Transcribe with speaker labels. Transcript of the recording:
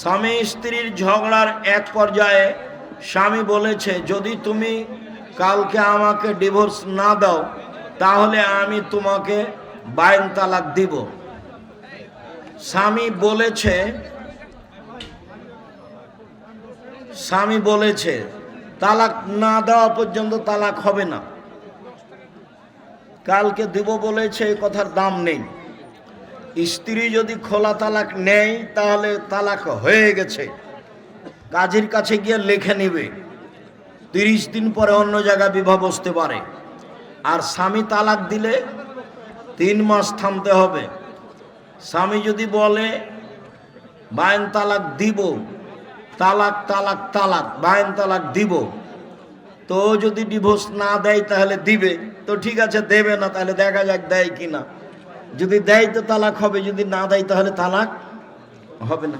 Speaker 1: স্বামী স্ত্রীর ঝগড়ার এক পর্যায়ে স্বামী বলেছে, যদি তুমি কালকে আমাকে ডিভোর্স না দাও, তাহলে আমি তোমাকে বাইন তালাক দিব। স্বামী বলেছে স্বামী বলেছে, তালাক না দেওয়া পর্যন্ত তালাক হবে না। কালকে দিব বলেছে, এই কথার দাম নেই। স্ত্রী যদি খোলা তালাক নেয়, তাহলে তালাক হয়ে গেছে। কাজের কাছে গিয়ে লিখে নিবে। তিরিশ দিন পরে অন্য জায়গায় বিবাহ বসতে পারে। আর স্বামী তালাক দিলে তিন মাস থামতে হবে। স্বামী যদি বলে, বায়ন তালাক দিব, তালাক তালাক তালাক, বায়ন তালাক দিব। তো যদি ডিভোর্স না দেয়, তাহলে দিবে। তো ঠিক আছে, দেবে না, তাহলে দেখা যাক দেয় কি না যদি দেয় তো তালাক হবে যদি না দেয় তাহলে তালাক হবে না।